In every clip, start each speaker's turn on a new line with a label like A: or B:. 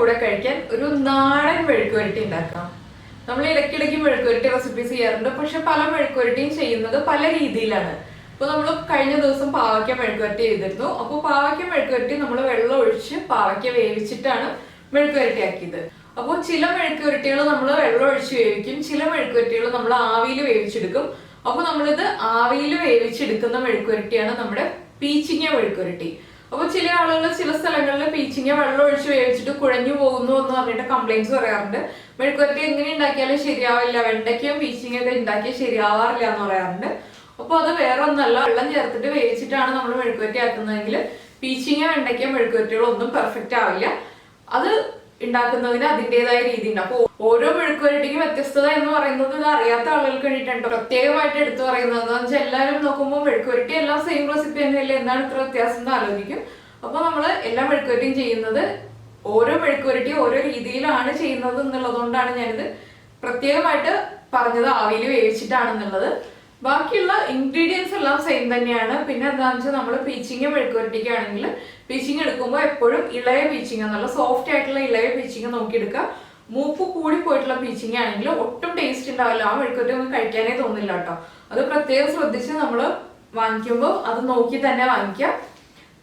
A: കൂടെ കഴിക്കാൻ ഒരു നാടൻ മെഴുക്കുവരട്ടി ഉണ്ടാക്കാം. നമ്മൾ ഇടയ്ക്കിടയ്ക്ക് മെഴുക്കുവരട്ടി റെസിപ്പീസ് ചെയ്യാറുണ്ട്. പക്ഷെ പല മെഴുക്കുവരട്ടിയും ചെയ്യുന്നത് പല രീതിയിലാണ്. ഇപ്പൊ നമ്മൾ കഴിഞ്ഞ ദിവസം പാവയ്ക്ക മെഴുക്കുവരട്ടി ചെയ്തിരുന്നു. അപ്പോൾ പാവയ്ക്ക മെഴുക്കുവരട്ടി നമ്മൾ വെള്ളം ഒഴിച്ച് പാവയ്ക്ക വേവിച്ചിട്ടാണ് മെഴുക്കുവരട്ടി ആക്കിയത് അപ്പോൾ ചില മെഴുക്കുവരട്ടികൾ നമ്മൾ വെള്ളം ഒഴിച്ച് വേവിക്കും. ചില മെഴുക്കുവരട്ടികൾ നമ്മൾ ആവിയിൽ വേവിച്ചെടുക്കും. അപ്പോൾ നമ്മളിത് ആവിയിൽ വേവിച്ചെടുക്കുന്ന മെഴുക്കുവരട്ടിയാണ് നമ്മുടെ പീച്ചിങ്ങ മെഴുക്കുവരട്ടി. അപ്പോൾ ചില ആളുകൾ ചില സ്ഥലങ്ങളിൽ പീച്ചിങ്ങ വെള്ളം ഒഴിച്ച് വേവിച്ചിട്ട് കുഴഞ്ഞു പോകുന്നു എന്ന് പറഞ്ഞിട്ട് കംപ്ലൈൻസ് പറയാറുണ്ട്. മെഴുക്കുവരട്ടി എങ്ങനെ ഉണ്ടാക്കിയാലും ശരിയാവില്ല. വെണ്ടയ്ക്കയും പീച്ചിങ്ങയൊക്കെ ഉണ്ടാക്കിയാൽ ശരിയാവാറില്ല എന്ന് പറയാറുണ്ട്. അപ്പോൾ അത് വേറെ ഒന്നല്ല വെള്ളം ചേർത്തിട്ട് വേവിച്ചിട്ടാണ് നമ്മൾ മെഴുക്കുവരട്ടി ആക്കുന്നതെങ്കിൽ പീച്ചിങ്ങ വെണ്ടയ്ക്ക മെഴുക്കുവരട്ടികളൊന്നും പെർഫെക്റ്റ് ആവില്ല. അത് ഉണ്ടാക്കുന്നതിന് അതിന്റെതായ ഉണ്ട് അപ്പോൾ ഓരോ മെഴുക്കുവരട്ടിക്കും വ്യത്യസ്തത എന്ന് പറയുന്നത് ഇത് അറിയാത്ത ആളുകൾക്ക് വേണ്ടിയിട്ടുണ്ട് പ്രത്യേകമായിട്ട് എടുത്തു പറയുന്നത്. എന്ന് വെച്ചാൽ എല്ലാവരും നോക്കുമ്പോൾ മെഴുക്കുവരട്ടി എല്ലാം സെയിം റെസിപ്പി തന്നെയല്ലേ എന്താണ് ഇത്ര വ്യത്യാസം എന്ന് ആലോചിക്കും. അപ്പോൾ നമ്മൾ എല്ലാ മെഴുക്കുവരട്ടിയും ചെയ്യുന്നത് ഓരോ മെഴുക്കുവരട്ടി ഓരോ രീതിയിലാണ് ചെയ്യുന്നത് എന്നുള്ളതുകൊണ്ടാണ് ഞാനിത് പ്രത്യേകമായിട്ട് പറഞ്ഞത് ആവിയിൽ വേവിച്ചിട്ടാണെന്നുള്ളത്. ബാക്കിയുള്ള ഇൻഗ്രീഡിയൻസ് എല്ലാം സെയിം തന്നെയാണ്. പിന്നെ എന്താണെന്ന് വെച്ചാൽ നമ്മൾ പീച്ചിങ് മെഴുക്കുവരട്ടിക്കാണെങ്കിൽ പീച്ചിങ് എടുക്കുമ്പോൾ എപ്പോഴും ഇളയ പീച്ചിങ് നല്ല സോഫ്റ്റ് ആയിട്ടുള്ള ഇളയ പീച്ചിങ് നോക്കിയെടുക്കുക മൂപ്പ് കൂടി പോയിട്ടുള്ള പീച്ചിങ് ആണെങ്കിൽ ഒട്ടും ടേസ്റ്റ് ഉണ്ടാവില്ല ആ മെഴുക്കുവരട്ടി ഒന്നും കഴിക്കാനേ തോന്നില്ല കേട്ടോ. അത് പ്രത്യേകം ശ്രദ്ധിച്ച് നമ്മൾ വാങ്ങിക്കുമ്പോൾ അത് നോക്കി തന്നെ വാങ്ങിക്കുക.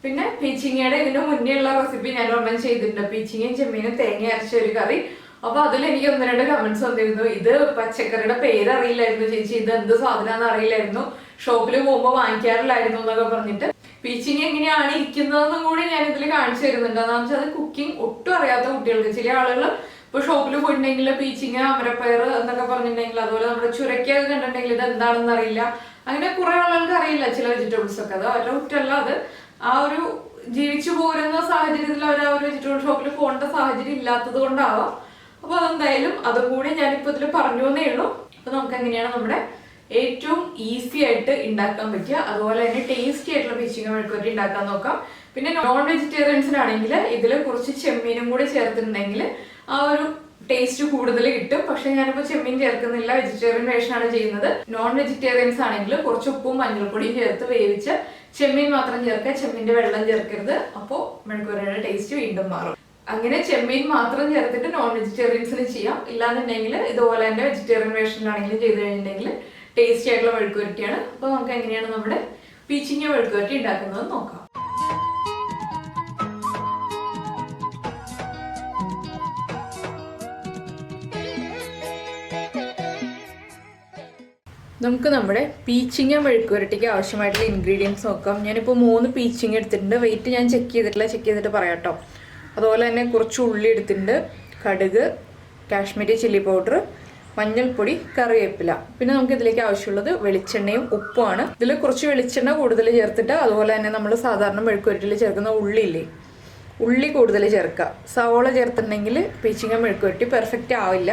A: പിന്നെ പീച്ചിങ്ങയുടെ ഇതിന് മുന്നേ ഉള്ള റെസിപ്പി ഞാൻ ഒരെണ്ണം ചെയ്തിട്ടുണ്ട്. പീച്ചിങ്ങയും ചെമ്മീനും തേങ്ങ അരച്ച ഒരു കറി. അപ്പൊ അതിൽ എനിക്ക് ഒന്ന് രണ്ട് കമന്റ്സ് വന്നിരുന്നു. ഇത് പച്ചക്കറിയുടെ പേര് അറിയില്ലായിരുന്നു ചേച്ചി. ഇത് എന്ത് സാധനമാണെന്ന് അറിയില്ലായിരുന്നു. ഷോപ്പിൽ പോകുമ്പോൾ വാങ്ങിക്കാറില്ലായിരുന്നു എന്നൊക്കെ പറഞ്ഞിട്ട്. പീച്ചിങ് എങ്ങനെയാണ് ഇരിക്കുന്നതെന്നും കൂടി ഞാൻ ഇതിൽ കാണിച്ചു തരുന്നുണ്ട്. അതാണെന്ന് വെച്ചാൽ കുക്കിംഗ് ഒട്ടും അറിയാത്ത കുട്ടികൾക്ക്. ചില ആളുകൾ ഇപ്പൊ ഷോപ്പിൽ പോയിട്ടുണ്ടെങ്കിൽ പീച്ചിങ് അമരപ്പയർ എന്നൊക്കെ പറഞ്ഞിട്ടുണ്ടെങ്കിൽ അതുപോലെ നമ്മുടെ ചുരക്കൊക്കെ കണ്ടിട്ടുണ്ടെങ്കിൽ ഇത് എന്താണെന്ന് അറിയില്ല. അങ്ങനെ കുറെ ആളുകൾക്ക് അറിയില്ല ചില വെജിറ്റബിൾസ് ഒക്കെ. അത് അവരുടെ കുറ്റമല്ല അത്. ആ ഒരു ജീവിച്ചു പോരുന്ന സാഹചര്യത്തിൽ അവർ ആ ഒരു വെജിറ്റബിൾ ഷോപ്പിൽ പോകേണ്ട സാഹചര്യം ഇല്ലാത്തത് കൊണ്ടാവാം. അപ്പൊ അതെന്തായാലും അതും കൂടി ഞാനിപ്പോ ഇതിൽ പറഞ്ഞു എന്നേ ഉള്ളൂ. അപ്പോൾ നമുക്ക് എങ്ങനെയാണ് നമ്മുടെ ഏറ്റവും ഈസി ആയിട്ട് ഉണ്ടാക്കാൻ പറ്റുക അതുപോലെ തന്നെ ടേസ്റ്റി ആയിട്ടുള്ള പീച്ചിങ്ങ മെഴുക്കുവരട്ടി ഉണ്ടാക്കാൻ നോക്കാം. പിന്നെ നോൺ വെജിറ്റേറിയൻസിനാണെങ്കിൽ ഇതിൽ കുറച്ച് ചെമ്മീനും കൂടി ചേർത്തിട്ടുണ്ടെങ്കിൽ ആ ഒരു ടേസ്റ്റ് കൂടുതൽ കിട്ടും. പക്ഷെ ഞാനിപ്പോൾ ചെമ്മീൻ ചേർക്കുന്നില്ല വെജിറ്റേറിയൻ വേഷനാണ് ചെയ്യുന്നത്. നോൺ വെജിറ്റേറിയൻസ് ആണെങ്കിൽ കുറച്ച് ഉപ്പും മഞ്ഞൾപ്പൊടിയും ചേർത്ത് വേവിച്ച് ചെമ്മീൻ മാത്രം ചേർക്കുക ചെമ്മീന്റെ വെള്ളം ചേർക്കരുത്. അപ്പോൾ മെഴുക്കുവരയുടെ ടേസ്റ്റ് വീണ്ടും മാറും. അങ്ങനെ ചെമ്മീൻ മാത്രം ചേർത്തിട്ട് നോൺ വെജിറ്റേറിയൻസിന് ചെയ്യാം. ഇല്ലാന്നുണ്ടെങ്കിൽ ഇതുപോലെ തന്നെ വെജിറ്റേറിയൻ വേഷനിലാണെങ്കിലും ചെയ്ത് കഴിഞ്ഞിട്ടുണ്ടെങ്കിൽ ടേസ്റ്റി ആയിട്ടുള്ള മെഴുക്കുവരട്ടിയാണ്. അപ്പോൾ നമുക്ക് എങ്ങനെയാണ് നമ്മുടെ പീച്ചിങ്ങ മെഴുക്കുവരട്ടി ഉണ്ടാക്കുന്നത് നോക്കാം. നമുക്ക് നമ്മുടെ പീച്ചിങ്ങ മെഴുക്കുവരട്ടിക്ക് ആവശ്യമായിട്ടുള്ള ഇൻഗ്രീഡിയൻസ് നോക്കാം. ഞാനിപ്പോൾ മൂന്ന് പീച്ചിങ്ങ എടുത്തിട്ടുണ്ട്. വെയിറ്റ് ഞാൻ ചെക്ക് ചെയ്തിട്ടില്ല. ചെക്ക് ചെയ്തിട്ട് പറയാം കേട്ടോ. അതുപോലെ തന്നെ കുറച്ച് ഉള്ളി എടുത്തിട്ടുണ്ട്. കടുക് കാശ്മീരി ചില്ലി പൗഡർ മഞ്ഞൾപ്പൊടി കറിവേപ്പില. പിന്നെ നമുക്ക് ഇതിലേക്ക് ആവശ്യമുള്ളത് വെളിച്ചെണ്ണയും ഉപ്പുമാണ്. ഇതിൽ കുറച്ച് വെളിച്ചെണ്ണ കൂടുതൽ ചേർത്തിട്ട് അതുപോലെ തന്നെ നമ്മൾ സാധാരണ മെഴുക്കുവരട്ടിൽ ചേർക്കുന്ന ഉള്ളി ഇല്ലേ ഉള്ളി കൂടുതൽ ചേർക്കുക സവോള ചേർത്തിട്ടുണ്ടെങ്കിൽ പീച്ചിങ്ങ മെഴുക്കുവരട്ടി പെർഫെക്റ്റ് ആവില്ല.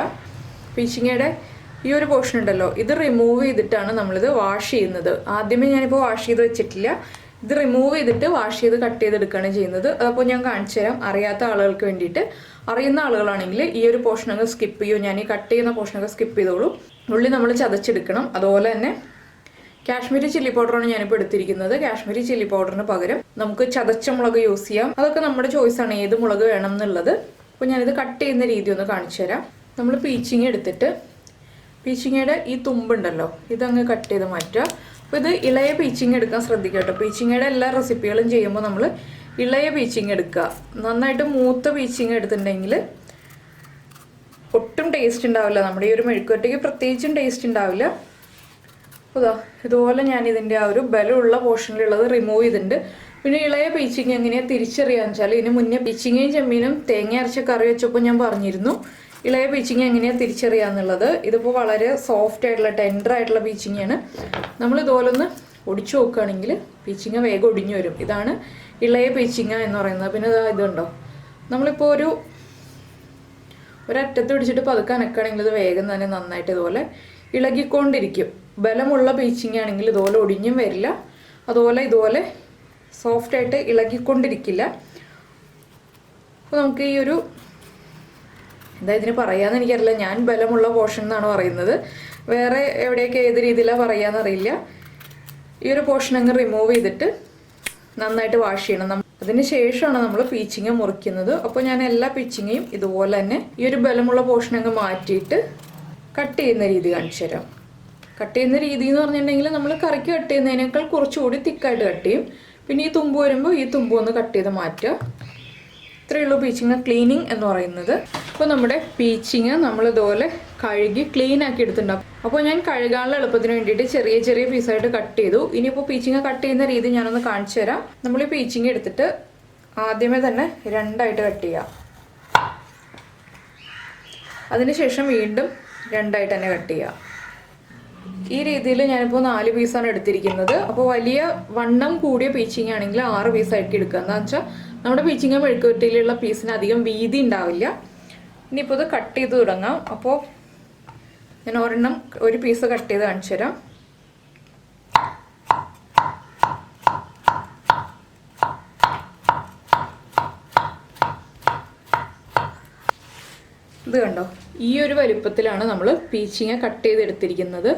A: പീച്ചിങ്ങയുടെ ഈ ഒരു പോർഷൻ ഉണ്ടല്ലോ ഇത് റിമൂവ് ചെയ്തിട്ടാണ് നമ്മളിത് വാഷ് ചെയ്യുന്നത്. ആദ്യമേ ഞാനിപ്പോൾ വാഷ് ചെയ്ത് വെച്ചിട്ടില്ല. ഇത് റിമൂവ് ചെയ്തിട്ട് വാഷ് ചെയ്ത് കട്ട് ചെയ്തെടുക്കുകയാണ് ചെയ്യുന്നത്. അതപ്പോൾ ഞാൻ കാണിച്ചു തരാം. അറിയാത്ത ആളുകൾക്ക് വേണ്ടിയിട്ട്. അറിയുന്ന ആളുകളാണെങ്കിൽ ഈ ഒരു പോർഷനൊക്കെ സ്കിപ്പ് ചെയ്യും? ഞാൻ ഈ കട്ട് ചെയ്യുന്ന പോർഷനൊക്കെ സ്കിപ്പ് ചെയ്തോളൂ. ഉള്ളി നമ്മൾ ചതച്ചെടുക്കണം. അതുപോലെ തന്നെ കാശ്മീരി ചില്ലി പൗഡറാണ് ഞാനിപ്പോൾ എടുത്തിരിക്കുന്നത്. കാശ്മീരി ചില്ലി പൗഡറിന് പകരം നമുക്ക് ചതച്ച മുളക് യൂസ് ചെയ്യാം. അതൊക്കെ നമ്മുടെ ചോയ്സാണ് ഏത് മുളക് വേണം എന്നുള്ളത്. അപ്പോൾ ഞാനിത് കട്ട് ചെയ്യുന്ന രീതി ഒന്ന് കാണിച്ചു തരാം. നമ്മൾ പീച്ചിങ് എടുത്തിട്ട് പീച്ചിങ്ങയുടെ ഈ തുമ്പുണ്ടല്ലോ ഇതങ്ങ് കട്ട് ചെയ്ത് മാറ്റുക. അപ്പോൾ ഇത് ഇളയ പീച്ചിങ് എടുക്കാൻ ശ്രദ്ധിക്കുക കേട്ടോ. പീച്ചിങ്ങയുടെ എല്ലാ റെസിപ്പികളും ചെയ്യുമ്പോൾ നമ്മൾ ഇളയ പീച്ചിങ് എടുക്കുക. നന്നായിട്ട് മൂത്ത പീച്ചിങ് എടുത്തിട്ടുണ്ടെങ്കിൽ ഒട്ടും ടേസ്റ്റ് ഉണ്ടാവില്ല. നമ്മുടെ ഈ ഒരു മെഴുക്കുവരട്ടിക്ക് പ്രത്യേകിച്ചും ടേസ്റ്റ് ഉണ്ടാവില്ല. അതാ ഇതുപോലെ ഞാൻ ഇതിന്റെ ആ ഒരു ബലമുള്ള പോർഷനിലുള്ളത് റിമൂവ് ചെയ്തിട്ടുണ്ട്. പിന്നെ ഇളയ പീച്ചിങ് എങ്ങനെയാണ് തിരിച്ചറിയാന്ന് വെച്ചാൽ ഇതിന് മുന്നേ പീച്ചിങ്ങയും ചെമ്മീനും തേങ്ങ അരച്ച കറി വെച്ചപ്പോൾ ഞാൻ പറഞ്ഞിരുന്നു. ഇളയ ബീച്ചിങ് എങ്ങനെയാണ് തിരിച്ചറിയുക എന്നുള്ളത് ഇതിപ്പോൾ വളരെ സോഫ്റ്റ് ആയിട്ടുള്ള ടെൻഡർ ആയിട്ടുള്ള പീച്ചിങ്ങാണ് നമ്മൾ ഇതുപോലെ ഒന്ന് ഒടിച്ചു നോക്കുകയാണെങ്കിൽ പീച്ചിങ്ങ വേഗം ഒടിഞ്ഞു വരും. ഇതാണ് ഇളയ പീച്ചിങ്ങ എന്ന് പറയുന്നത്. പിന്നെ ഇതാ ഇതുണ്ടോ? നമ്മളിപ്പോൾ ഒരു ഒരറ്റത്ത് പിടിച്ചിട്ട് പതുക്കെ അനക്കുകയാണെങ്കിൽ ഇത് വേഗം തന്നെ നന്നായിട്ട് ഇതുപോലെ ഇളകിക്കൊണ്ടിരിക്കും. ബലമുള്ള പീച്ചിങ് ആണെങ്കിൽ ഇതുപോലെ ഒടിഞ്ഞും വരില്ല. അതുപോലെ ഇതുപോലെ സോഫ്റ്റായിട്ട് ഇളകിക്കൊണ്ടിരിക്കില്ല. അപ്പോൾ നമുക്ക് ഈ ഒരു എന്താ ഇതിന് പറയാന്ന് എനിക്കറിയില്ല. ഞാൻ ബലമുള്ള പോർഷൻ എന്നാണ് പറയുന്നത്. വേറെ എവിടെയൊക്കെ ഏത് രീതിയിലാണ് പറയാന്നറിയില്ല ഈ ഒരു പോർഷൻ അങ്ങ് റിമൂവ് ചെയ്തിട്ട് നന്നായിട്ട് വാഷ് ചെയ്യണം. അതിന് ശേഷമാണ് നമ്മൾ പീച്ചിങ് മുറിക്കുന്നത്. അപ്പോൾ ഞാൻ എല്ലാ പീച്ചിങ്ങയും ഇതുപോലെ തന്നെ ഈ ഒരു ബലമുള്ള പോർഷൻ അങ്ങ് മാറ്റിയിട്ട് കട്ട് ചെയ്യുന്ന രീതി കാണിച്ചു തരാം. കട്ട് ചെയ്യുന്ന രീതി എന്ന് പറഞ്ഞിട്ടുണ്ടെങ്കിൽ നമ്മൾ കറിക്ക് കട്ട് ചെയ്യുന്നതിനേക്കാൾ കുറച്ചുകൂടി തിക്കായിട്ട് കട്ട് ചെയ്യും. പിന്നെ ഈ തുമ്പ് വരുമ്പോൾ ഈ തുമ്പ് ഒന്ന് കട്ട് ചെയ്ത് മാറ്റുക. ഇത്രയേ ഉള്ളൂ പീച്ചിങ്ങ ക്ലീനിങ് എന്ന് പറയുന്നത്. അപ്പോൾ നമ്മുടെ പീച്ചിങ് നമ്മൾ ഇതുപോലെ കഴുകി ക്ലീൻ ആക്കി എടുത്തിട്ടുണ്ടാവും. അപ്പോൾ ഞാൻ കഴുകാനുള്ള എളുപ്പത്തിന് വേണ്ടിയിട്ട് ചെറിയ ചെറിയ പീസായിട്ട് കട്ട് ചെയ്തു. ഇനിയിപ്പോൾ പീച്ചിങ് കട്ട് ചെയ്യുന്ന രീതി ഞാനൊന്ന് കാണിച്ചു തരാം. നമ്മൾ ഈ പീച്ചിങ് എടുത്തിട്ട് ആദ്യമേ തന്നെ രണ്ടായിട്ട് കട്ട് ചെയ്യാം. അതിനുശേഷം വീണ്ടും രണ്ടായിട്ട് തന്നെ കട്ട് ചെയ്യാം. ഈ രീതിയിൽ ഞാനിപ്പോൾ നാല് പീസാണ് എടുത്തിരിക്കുന്നത്. അപ്പോൾ വലിയ വണ്ണം കൂടിയ പീച്ചിങ് ആണെങ്കിൽ ആറ് പീസായിട്ട് എടുക്കുക. എന്താണെന്ന് വെച്ചാൽ നമ്മുടെ പീച്ചിങ്ങ മെഴുക്കുവരട്ടിയിലുള്ള പീസിന് അധികം വീതി ഉണ്ടാവില്ല. ഇനിയിപ്പോൾ ഇത് കട്ട് ചെയ്ത് തുടങ്ങാം. അപ്പോൾ ഞാൻ ഒരെണ്ണം ഒരു പീസ് കട്ട് ചെയ്ത് കാണിച്ചു തരാം. ഇത് കണ്ടോ? ഈ ഒരു വലുപ്പത്തിലാണ് നമ്മൾ പീച്ചിങ്ങ കട്ട് ചെയ്തെടുത്തിരിക്കുന്നത്.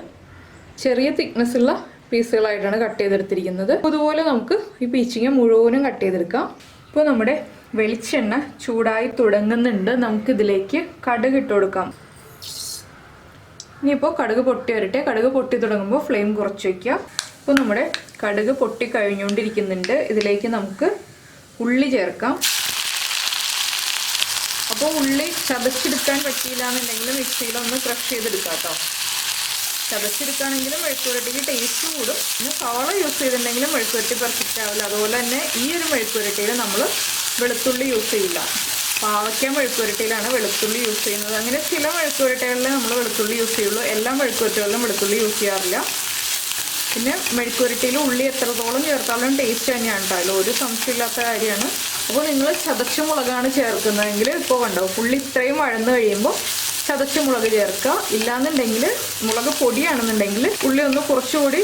A: ചെറിയ തിക്നെസ് ഉള്ള പീസുകളായിട്ടാണ് കട്ട് ചെയ്തെടുത്തിരിക്കുന്നത്. അതുപോലെ നമുക്ക് ഈ പീച്ചിങ്ങ മുഴുവനും കട്ട് ചെയ്തെടുക്കാം. ഇപ്പോൾ നമ്മുടെ വെളിച്ചെണ്ണ ചൂടായി തുടങ്ങുന്നുണ്ട്. നമുക്കിതിലേക്ക് കടുക് ഇട്ട് കൊടുക്കാം. ഇനിയിപ്പോൾ കടുക് പൊട്ടി വരട്ടെ. കടുക് പൊട്ടി തുടങ്ങുമ്പോൾ ഫ്ലെയിം കുറച്ച് വയ്ക്കുക ഇപ്പോൾ നമ്മുടെ കടുക് പൊട്ടി കഴിഞ്ഞുകൊണ്ടിരിക്കുന്നുണ്ട്. ഇതിലേക്ക് നമുക്ക് ഉള്ളി ചേർക്കാം. അപ്പോൾ ഉള്ളി ചതച്ചെടുക്കാൻ പറ്റിയില്ല എന്നുണ്ടെങ്കിൽ മിക്സിയിലൊന്ന് ക്രഷ് ചെയ്തെടുക്കാം കേട്ടോ. ചതച്ചെടുക്കുകയാണെങ്കിലും മെഴുക്കുരട്ടിക്ക് ടേസ്റ്റ് കൂടും. പിന്നെ സവാള യൂസ് ചെയ്തിട്ടുണ്ടെങ്കിലും മെഴുക്കുരട്ടി പെർഫെക്റ്റ് ആവില്ല. അതുപോലെ തന്നെ ഈ ഒരു മെഴുക്കുരട്ടിയിൽ നമ്മൾ വെളുത്തുള്ളി യൂസ് ചെയ്യില്ല പാവയ്ക്ക മെഴുക്കുരട്ടിയിലാണ് വെളുത്തുള്ളി യൂസ് ചെയ്യുന്നത്. അങ്ങനെ ചില മെഴുക്കുരട്ടികളിൽ നമ്മൾ വെളുത്തുള്ളി യൂസ് ചെയ്യുള്ളൂ. എല്ലാ മെഴുക്കുരട്ടികളിലും വെളുത്തുള്ളി യൂസ് ചെയ്യാറില്ല. പിന്നെ മെഴുക്കുരട്ടിയിൽ ഉള്ളി എത്രത്തോളം ചേർത്താലും ടേസ്റ്റ് തന്നെയാണ് കേട്ടോ ഒരു സംശയമില്ലാത്ത കാര്യമാണ്. അപ്പോൾ നിങ്ങൾ ചതച്ച മുളകാണ് ചേർക്കുന്നതെങ്കിൽ ഇപ്പോൾ കണ്ടോ ഉള്ളി ഇത്രയും വഴന്ന് കഴിയുമ്പോൾ ചതച്ച മുളക് ചേർക്കുക. ഇല്ലാന്നുണ്ടെങ്കിൽ മുളക് പൊടിയാണെന്നുണ്ടെങ്കിൽ ഉള്ളി ഒന്ന് കുറച്ചുകൂടി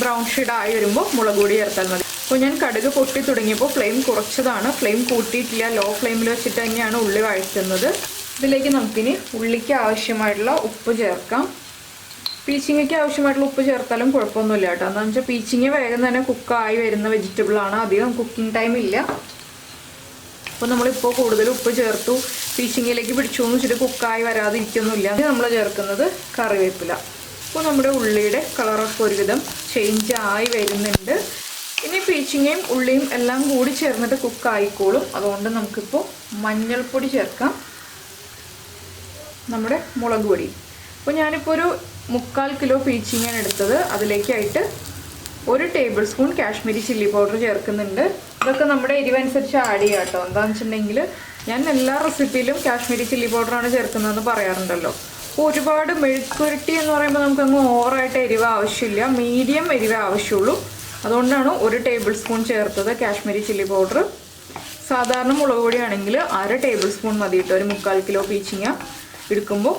A: ബ്രൗൺ ഷെയ്ഡ് ആയി വരുമ്പോൾ മുളക് പൊടി ചേർത്താൽ മതി. അപ്പോൾ ഞാൻ കടുക് പൊട്ടി തുടങ്ങിയപ്പോൾ ഫ്ലെയിം കുറച്ചതാണ്. ഫ്ലെയിം കൂട്ടിയിട്ടില്ല. ലോ ഫ്ലെയിമിൽ വെച്ചിട്ട് തന്നെയാണ് ഉള്ളി വഴറ്റുന്നത്. ഇതിലേക്ക് നമുക്കിനി ഉള്ളിക്ക് ആവശ്യമായിട്ടുള്ള ഉപ്പ് ചേർക്കാം. പീച്ചിങ്ങയ്ക്ക് ആവശ്യമായിട്ടുള്ള ഉപ്പ് ചേർത്താലും കുഴപ്പമൊന്നുമില്ല കേട്ടോ. എന്താണെന്ന് വെച്ചാൽ പീച്ചിങ്ങ വേഗം തന്നെ കുക്കായി വരുന്ന വെജിറ്റബിളാണ് അധികം കുക്കിംഗ് ടൈം ഇല്ല. അപ്പോൾ നമ്മളിപ്പോൾ കൂടുതൽ ഉപ്പ് ചേർത്തു. പീച്ചിങ്ങയിലേക്ക് പിടിച്ചു എന്ന് വെച്ചിട്ട് കുക്കായി വരാതിരിക്കൊന്നുമില്ല. നമ്മൾ ചേർക്കുന്നത് കറിവേപ്പില. അപ്പോൾ നമ്മുടെ ഉള്ളിയുടെ കളറൊക്കെ ഒരുവിധം ചേഞ്ച് ആയി വരുന്നുണ്ട്. ഇനി പീച്ചിങ്ങയും ഉള്ളിയും എല്ലാം കൂടി ചേർന്നിട്ട് കുക്കായിക്കോളും. അതുകൊണ്ട് നമുക്കിപ്പോൾ മഞ്ഞൾപ്പൊടി ചേർക്കാം. നമ്മുടെ മുളക് പൊടി. അപ്പോൾ ഞാനിപ്പോൾ ഒരു മുക്കാൽ കിലോ പീച്ചിങ്ങയാണ് എടുത്തത്. അതിലേക്കായിട്ട് ഒരു table spoon Kashmiri chilli powder ചേർക്കുന്നുണ്ട്. ഇതൊക്കെ നമ്മുടെ എരിവനുസരിച്ച് ആഡ് ചെയ്യാം കേട്ടോ എന്താണെന്ന് വെച്ചിട്ടുണ്ടെങ്കിൽ ഞാൻ എല്ലാ റെസിപ്പിയിലും കാശ്മീരി ചില്ലി പൗഡറാണ് ചേർക്കുന്നതെന്ന് പറയാറുണ്ടല്ലോ. ഒരുപാട് മെഴുക്കുരുട്ടി എന്ന് പറയുമ്പോൾ നമുക്കങ്ങ് ഓവറായിട്ട് എരിവ് ആവശ്യമില്ല. മീഡിയം എരിവ് ആവശ്യമുള്ളൂ. അതുകൊണ്ടാണ് ഒരു ടേബിൾ സ്പൂൺ ചേർത്തത് കാശ്മീരി ചില്ലി പൗഡർ സാധാരണ മുളക് പൊടിയാണെങ്കിൽ അര ടേബിൾ സ്പൂൺ മതി കേട്ടോ ഒരു മുക്കാൽ കിലോ പീച്ചിങ്ങ എടുക്കുമ്പോൾ.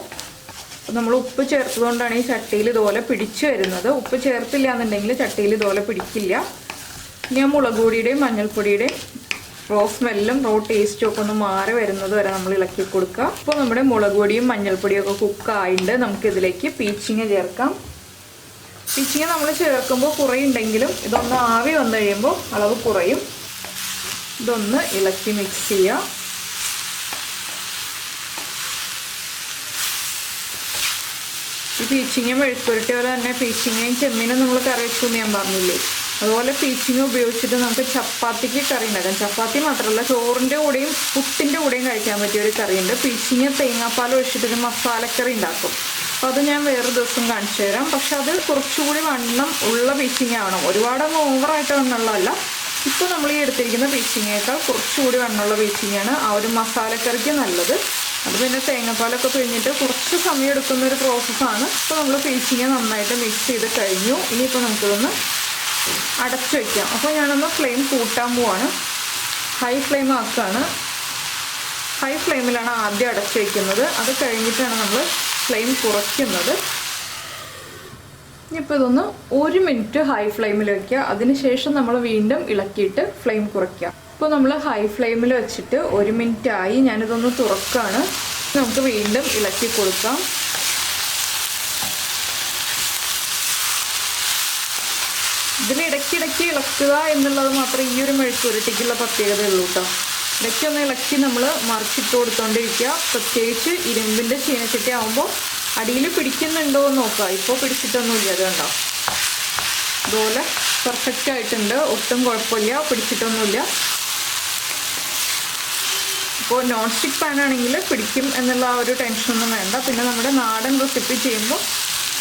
A: നമ്മൾ ഉപ്പ് ചേർത്തതുകൊണ്ടാണ് ഈ ചട്ടിയിൽ ഇതുപോലെ പിടിച്ചു വരുന്നത്. ഉപ്പ് ചേർത്തില്ല എന്നുണ്ടെങ്കിൽ ചട്ടിയിൽ ഇതുപോലെ പിടിക്കില്ല. ഞാൻ മുളക് പൊടിയുടെയും മഞ്ഞൾപ്പൊടിയുടെയും റോ സ്മെല്ലും റോ ടേസ്റ്റും ഒക്കെ ഒന്ന് മാറി വരുന്നത് വരെ നമ്മൾ ഇളക്കി കൊടുക്കുക അപ്പോൾ നമ്മുടെ മുളക് പൊടിയും മഞ്ഞൾപ്പൊടിയും ഒക്കെ നമുക്ക് ഇതിലേക്ക് പീച്ചിങ്ങ ചേർക്കാം. പീച്ചിങ്ങ നമ്മൾ ചേർക്കുമ്പോൾ കുറയുണ്ടെങ്കിലും ഇതൊന്ന് ആവി വന്നു കഴിയുമ്പോൾ അളവ് കുറയും. ഇതൊന്ന് ഇളക്കി മിക്സ് ചെയ്യാം. ഈ പീച്ചിങ്ങയും മെഴുക്കുരുട്ടി പോലെ തന്നെ പീച്ചിങ്ങയും ചെമ്മീനും നമ്മൾ കറി വെച്ചു ഞാൻ പറഞ്ഞില്ലേ? അതുപോലെ പീച്ചിങ് ഉപയോഗിച്ചിട്ട് നമുക്ക് ചപ്പാത്തിക്ക് കറി ഉണ്ടാക്കാം. ചപ്പാത്തി മാത്രമല്ല ചോറിന്റെ കൂടെയും പുട്ടിന്റെ കൂടെയും കഴിക്കാൻ പറ്റിയ ഒരു കറിയുണ്ട്. പീച്ചിങ് തേങ്ങാപ്പാൽ ഒഴിച്ചിട്ടൊരു മസാലക്കറി ഉണ്ടാക്കും. അപ്പോൾ അത് ഞാൻ വേറെ ദിവസം കാണിച്ചു തരാം. പക്ഷെ അത് കുറച്ചുകൂടി വണ്ണം ഉള്ള പീച്ചിങ് ആവണം. ഒരുപാടങ്ങ് ഓവറായിട്ട് വണ്ണമുള്ളതല്ല ഇപ്പോൾ നമ്മൾ ഈ എടുത്തിരിക്കുന്ന പീച്ചിങ്ങേക്കാൾ കുറച്ചുകൂടി വണ്ണമുള്ള പീച്ചിങ്ങാണ് ആ ഒരു മസാലക്കറിക്ക് നല്ലത്. അത് പിന്നെ തേങ്ങാപ്പാലൊക്കെ പിഴിഞ്ഞിട്ട് കുറച്ച് സമയം എടുക്കുന്ന ഒരു പ്രോസസ്സാണ് ഇപ്പോൾ നമ്മൾ പീച്ചിങ്ങ നന്നായിട്ട് മിക്സ് ചെയ്ത് കഴിഞ്ഞു. ഇനിയിപ്പോൾ നമുക്കിതൊന്ന് അടച്ചു വയ്ക്കാം അപ്പോൾ ഞാനൊന്ന് ഫ്ലെയിം കൂട്ടാൻ പോവാണ്. ഹൈ ഫ്ലെയിം ആക്കുകയാണ് ഹൈ ഫ്ലെയിമിലാണ് ആദ്യം അടച്ചു വയ്ക്കുന്നത് അത് കഴിഞ്ഞിട്ടാണ് നമ്മൾ ഫ്ലെയിം കുറയ്ക്കുന്നത്. ഇനിയിപ്പോൾ ഇതൊന്ന് ഒരു മിനിറ്റ് ഹൈ ഫ്ലെയിമിൽ വയ്ക്കുക അതിനുശേഷം നമ്മൾ വീണ്ടും ഇളക്കിയിട്ട് ഫ്ലെയിം കുറയ്ക്കുക. ഇപ്പോൾ നമ്മൾ ഹൈ ഫ്ലെയിമിൽ വെച്ചിട്ട് ഒരു മിനിറ്റ് ആയി ഞാനിതൊന്ന് തുറക്കുകയാണ് നമുക്ക് വീണ്ടും ഇളക്കി കൊടുക്കാം ഇതിൽ ഇടയ്ക്കിടയ്ക്ക് ഇളക്കുക എന്നുള്ളത് മാത്രമേ ഈ ഒരു മെഴുക്കുരുട്ടിക്കുള്ള പ്രത്യേകത ഉള്ളൂ കേട്ടോ ഇടയ്ക്കൊന്ന് ഇളക്കി നമ്മൾ മറിച്ചിട്ട് കൊടുത്തോണ്ടിരിക്കുക. പ്രത്യേകിച്ച് ഇരുമ്പിന്റെ ചീനച്ചട്ടി ആകുമ്പോൾ അടിയിൽ പിടിക്കുന്നുണ്ടോ എന്ന് നോക്കുക. ഇപ്പോൾ പിടിച്ചിട്ടൊന്നുമില്ല അത് കണ്ടോ? അതുപോലെ പെർഫെക്റ്റ് ആയിട്ടുണ്ട്. ഒട്ടും കുഴപ്പമില്ല. പിടിച്ചിട്ടൊന്നുമില്ല. ഇപ്പോൾ നോൺ സ്റ്റിക്ക് പാൻ ആണെങ്കിൽ പിടിക്കും എന്നുള്ള ആ ഒരു ടെൻഷനൊന്നും വേണ്ട. പിന്നെ നമ്മുടെ നാടൻ റെസിപ്പി ചെയ്യുമ്പോൾ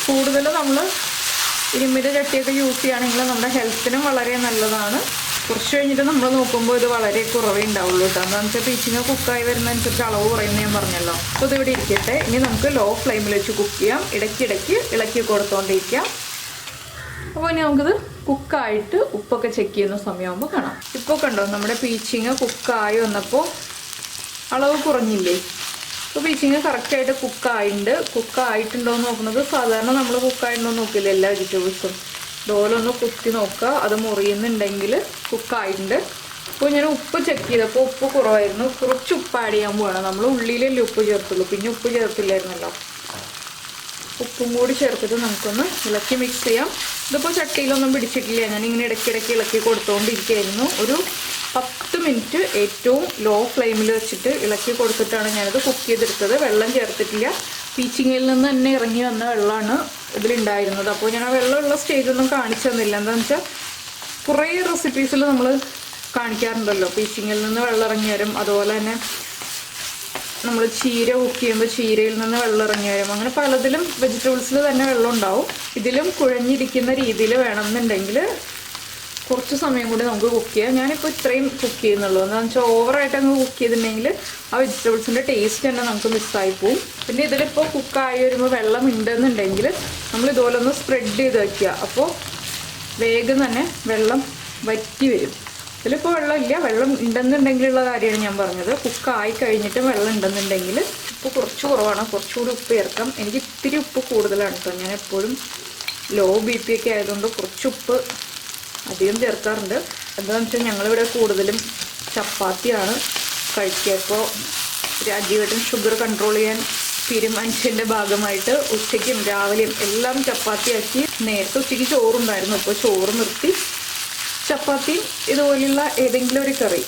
A: കൂടുതൽ നമ്മൾ ഇരുമ്പിന്റെ ചട്ടിയൊക്കെ യൂസ് ചെയ്യുകയാണെങ്കിൽ നമ്മുടെ ഹെൽത്തിനും വളരെ നല്ലതാണ്. കുറച്ച് കഴിഞ്ഞിട്ട് നമ്മൾ നോക്കുമ്പോൾ ഇത് വളരെ കുറവേ ഉണ്ടാവുള്ളൂ കേട്ടോ. എന്താണെന്ന് വെച്ചാൽ പീച്ചിങ് കുക്കായി വരുന്നതനുസരിച്ച് അളവ് കുറയുന്ന ഞാൻ പറഞ്ഞല്ലോ. അപ്പോൾ ഇത് ഇവിടെ ഇരിക്കട്ടെ. ഇനി നമുക്ക് ലോ ഫ്ലെയിമിൽ വെച്ച് കുക്ക് ചെയ്യാം. ഇടയ്ക്കിടയ്ക്ക് ഇളക്കി കൊടുത്തോണ്ടിരിക്കാം. അപ്പോൾ ഇനി നമുക്കിത് കുക്കായിട്ട് ഉപ്പൊക്കെ ചെക്ക് ചെയ്യുന്ന സമയമാകുമ്പോൾ കാണാം. ഇപ്പോൾ കണ്ടോ നമ്മുടെ പീച്ചിങ് കുക്കായി വന്നപ്പോൾ അളവ് കുറഞ്ഞില്ലേ? ഇപ്പോൾ ബീച്ചിങ് കറക്റ്റായിട്ട് കുക്കായിട്ടുണ്ട് കുക്കായിട്ടുണ്ടോ എന്ന് നോക്കുന്നത് സാധാരണ നമ്മൾ കുക്കായിട്ടുണ്ടോ നോക്കില്ല എല്ലാ വെജിറ്റബിൾസും ഇതുപോലെ ഒന്ന് കുത്തി നോക്കുക അത് മുറിയുന്നുണ്ടെങ്കിൽ കുക്കായിട്ടുണ്ട് അപ്പോൾ ഞാൻ ഉപ്പ് ചെക്ക് ചെയ്തപ്പോൾ ഉപ്പ് കുറവായിരുന്നു. കുറച്ച് ഉപ്പ് ആഡ് ചെയ്യാൻ പോവാണ്. നമ്മൾ ഉള്ളിലല്ലേ ഉപ്പ് ചേർത്തുള്ളൂ. പിന്നെ ഉപ്പ് ചേർത്തില്ലായിരുന്നല്ലോ. ഉപ്പും കൂടി ചേർത്തിട്ട് നമുക്കൊന്ന് ഇളക്കി മിക്സ് ചെയ്യാം. ഇതിപ്പോൾ ചട്ടിയിലൊന്നും പിടിച്ചിട്ടില്ല. ഞാൻ ഇങ്ങനെ ഇടയ്ക്കിടയ്ക്ക് ഇളക്കി കൊടുത്തുകൊണ്ടിരിക്കുകയായിരുന്നു ഒരു പത്ത് മിനിറ്റ് ഏറ്റവും ലോ ഫ്ലെയിമിൽ വെച്ചിട്ട് ഇളക്കി കൊടുത്തിട്ടാണ് ഞാനിത് കുക്ക് ചെയ്തെടുത്തത്. വെള്ളം ചേർത്തിട്ടില്ല. പീച്ചിങ്ങയിൽ നിന്ന് തന്നെ ഇറങ്ങി വന്ന വെള്ളമാണ് ഇതിലുണ്ടായിരുന്നത്. അപ്പോൾ ഞാൻ ആ വെള്ളമുള്ള സ്റ്റേജൊന്നും കാണിച്ചു തന്നില്ല. എന്താണെന്ന് വെച്ചാൽ കുറേ റെസിപ്പീസിൽ നമ്മൾ കാണിക്കാറുണ്ടല്ലോ. പീച്ചിങ്ങിൽ നിന്ന് വെള്ളം ഇറങ്ങി വരും. അതുപോലെ തന്നെ നമ്മൾ ചീര കുക്ക് ചെയ്യുമ്പോൾ ചീരയിൽ നിന്ന് വെള്ളം ഇറങ്ങി വരും. അങ്ങനെ പലതിലും വെജിറ്റബിൾസിൽ തന്നെ വെള്ളം ഉണ്ടാവും. ഇതിലും കുഴഞ്ഞിരിക്കുന്ന രീതിയിൽ വേണമെന്നുണ്ടെങ്കിൽ കുറച്ച് സമയം കൂടി നമുക്ക് കുക്ക് ചെയ്യാം. ഞാനിപ്പോൾ ഇത്രയും കുക്ക് ചെയ്യുന്നുള്ളൂ. എന്താണെന്ന് വെച്ചാൽ ഓവറായിട്ട് അങ്ങ് കുക്ക് ചെയ്തിട്ടുണ്ടെങ്കിൽ ആ വെജിറ്റബിൾസിന്റെ ടേസ്റ്റ് തന്നെ നമുക്ക് മിസ്സായി പോവും. പിന്നെ ഇതിലിപ്പോൾ കുക്കായി വരുമ്പോൾ വെള്ളം ഉണ്ടെന്നുണ്ടെങ്കിൽ നമ്മൾ ഇതുപോലെ ഒന്ന് സ്പ്രെഡ് ചെയ്ത് വയ്ക്കുക അപ്പോൾ വേഗം തന്നെ വെള്ളം വറ്റി വരും. ഇതിലിപ്പോൾ വെള്ളമില്ല വെള്ളം ഉണ്ടെന്നുണ്ടെങ്കിലുള്ള കാര്യമാണ് ഞാൻ പറഞ്ഞത്. കുക്കായി കഴിഞ്ഞിട്ടും വെള്ളം ഉണ്ടെന്നുണ്ടെങ്കിൽ ഉപ്പ് കുറച്ച് കുറവാണ്. കുറച്ചുകൂടി ഉപ്പ് ചേർക്കാം. എനിക്ക് ഇത്തിരി ഉപ്പ് കൂടുതലാണ് കേട്ടോ. ഞാൻ എപ്പോഴും ലോ ബി പി ഒക്കെ ആയതുകൊണ്ട് കുറച്ച് ഉപ്പ് അധികം ചേർക്കാറുണ്ട്. എന്താണെന്ന് വെച്ചാൽ ഞങ്ങളിവിടെ കൂടുതലും ചപ്പാത്തിയാണ് കഴിക്കുക ഇപ്പോൾ ഷുഗർ കൺട്രോൾ ചെയ്യാൻ തീരുമാനിച്ചതിന്റെ ഭാഗമായിട്ട് ഉച്ചയ്ക്കും രാവിലെയും എല്ലാം ചപ്പാത്തിയാക്കി നേരത്തെ ഉച്ചയ്ക്ക് ചോറുണ്ടായിരുന്നു. ഇപ്പോൾ ചോറ് നിർത്തി. ചപ്പാത്തി ഇതുപോലെയുള്ള ഏതെങ്കിലും ഒരു കറി.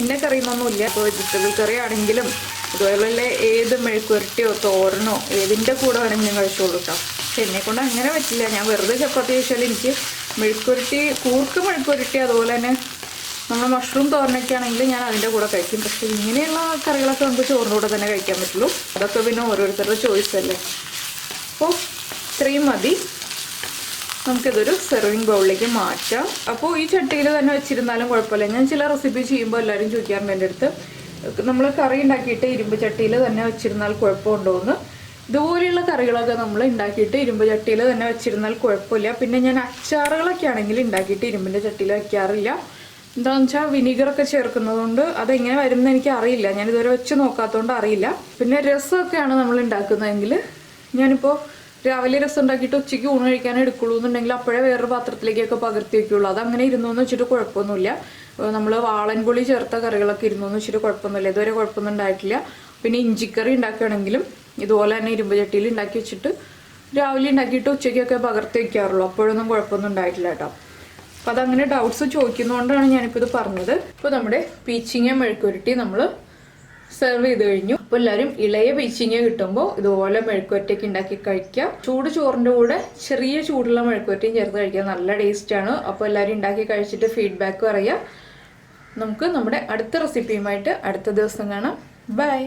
A: ഇന്ന കറി എന്നൊന്നുമില്ല ഇപ്പോൾ വെജിറ്റബിൾ കറി ആണെങ്കിലും ഇതുപോലെയുള്ള ഏത് മെഴുക്കുരട്ടിയോ തോരനോ ഏതിന്റെ കൂടെ വേണമെങ്കിലും കഴിച്ചോളൂ കേട്ടോ പക്ഷെ എന്നെ കൊണ്ട് അങ്ങനെ പറ്റില്ല. ഞാൻ വെറുതെ ചപ്പാത്തി കഴിച്ചാൽ എനിക്ക് മെഴുക്കുരട്ടി കൂർക്ക് മെഴുക്കുരുട്ടി അതുപോലെ തന്നെ നമ്മൾ മഷ്റൂം തോരനൊക്കെ ആണെങ്കിൽ ഞാൻ അതിന്റെ കൂടെ കഴിക്കും. പക്ഷെ ഇങ്ങനെയുള്ള കറികളൊക്കെ നമുക്ക് ചോറിന്റെ കൂടെ തന്നെ കഴിക്കാൻ പറ്റുള്ളൂ. അതൊക്കെ പിന്നെ ഓരോരുത്തരുടെ ചോയ്സ് അല്ലേ? അപ്പോൾ ഇത്രയും മതി. നമുക്കിതൊരു സെർവിങ് ബൗളിലേക്ക് മാറ്റാം. അപ്പോൾ ഈ ചട്ടിയിൽ തന്നെ വെച്ചിരുന്നാലും കുഴപ്പമില്ല. ഞാൻ ചില റെസിപ്പി ചെയ്യുമ്പോൾ എല്ലാവരും ചോദിക്കാറുണ്ട് എന്റെ അടുത്ത്. നമ്മൾ കറി ഉണ്ടാക്കിയിട്ട് ഇരുമ്പ് ചട്ടിയിൽ തന്നെ വെച്ചിരുന്നാൽ കുഴപ്പമുണ്ടോ എന്ന് ഇതുപോലെയുള്ള കറികളൊക്കെ നമ്മൾ ഉണ്ടാക്കിയിട്ട് ഇരുമ്പ് ചട്ടിയിൽ തന്നെ വെച്ചിരുന്നാൽ കുഴപ്പമില്ല. പിന്നെ ഞാൻ അച്ചാറുകളൊക്കെ ആണെങ്കിൽ ഉണ്ടാക്കിയിട്ട് ഇരുമ്പിന്റെ ചട്ടിയിൽ വെക്കാറില്ല. എന്താണെന്ന് വെച്ചാൽ വിനീഗറൊക്കെ ചേർക്കുന്നതുകൊണ്ട് അതെങ്ങനെ വരുമെന്ന് എനിക്ക് അറിയില്ല. ഞാൻ ഇതുവരെ വെച്ച് നോക്കാത്തതുകൊണ്ട് അറിയില്ല. പിന്നെ രസമൊക്കെയാണ് നമ്മൾ ഉണ്ടാക്കുന്നതെങ്കിൽ ഞാനിപ്പോൾ രാവിലെ രസം ഉണ്ടാക്കിയിട്ട് ഉച്ചയ്ക്ക് ഊണ് കഴിക്കാൻ എടുക്കുള്ളൂ എന്നുണ്ടെങ്കിൽ അപ്പോഴേ വേറൊരു പാത്രത്തിലേക്കൊക്കെ പകർത്തി വെക്കുള്ളൂ. അതങ്ങനെ ഇരുന്നു എന്ന് വെച്ചിട്ട് കുഴപ്പമൊന്നുമില്ല. നമ്മൾ വാളൻപുളി ചേർത്ത കറികളൊക്കെ ഇരുന്നു എന്ന് വെച്ചിട്ട് കുഴപ്പമൊന്നുമില്ല. ഇതുവരെ കുഴപ്പമൊന്നും ഉണ്ടായിട്ടില്ല. പിന്നെ ഇഞ്ചിക്കറി ഉണ്ടാക്കുകയാണെങ്കിലും ഇതുപോലെ തന്നെ ഇരുമ്പ് ചട്ടിയിൽ ഉണ്ടാക്കി വെച്ചിട്ട് രാവിലെ ഉണ്ടാക്കിയിട്ട് ഉച്ചയ്ക്കൊക്കെ പകർത്തി വെക്കാറുള്ളൂ. അപ്പോഴൊന്നും കുഴപ്പമൊന്നും ഉണ്ടായിട്ടില്ല കേട്ടോ. അപ്പോൾ അതങ്ങനെ ഡൗട്ട്സ് ചോദിക്കുന്നതുകൊണ്ടാണ് ഞാനിപ്പോൾ ഇത് പറഞ്ഞത്. ഇപ്പോൾ നമ്മുടെ പീച്ചിങ്ങ മെഴുക്കുരുട്ടി നമ്മൾ സെർവ് ചെയ്ത് കഴിഞ്ഞു. അപ്പോൾ എല്ലാവരും ഇളയ പീച്ചിങ്ങ കിട്ടുമ്പോൾ ഇതുപോലെ മെഴുക്കുവരട്ടിയൊക്കെ ഉണ്ടാക്കി കഴിക്കുക. ചൂട് ചോറിന്റെ കൂടെ ചെറിയ ചൂടുള്ള മെഴുക്കുവരട്ടിയും ചേർത്ത് കഴിക്കാം നല്ല ടേസ്റ്റാണ് അപ്പോൾ എല്ലാവരും ഉണ്ടാക്കി കഴിച്ചിട്ട് ഫീഡ്ബാക്ക് പറയുക. നമുക്ക് നമ്മുടെ അടുത്ത റെസിപ്പിയുമായിട്ട് അടുത്ത ദിവസം കാണാം. ബൈ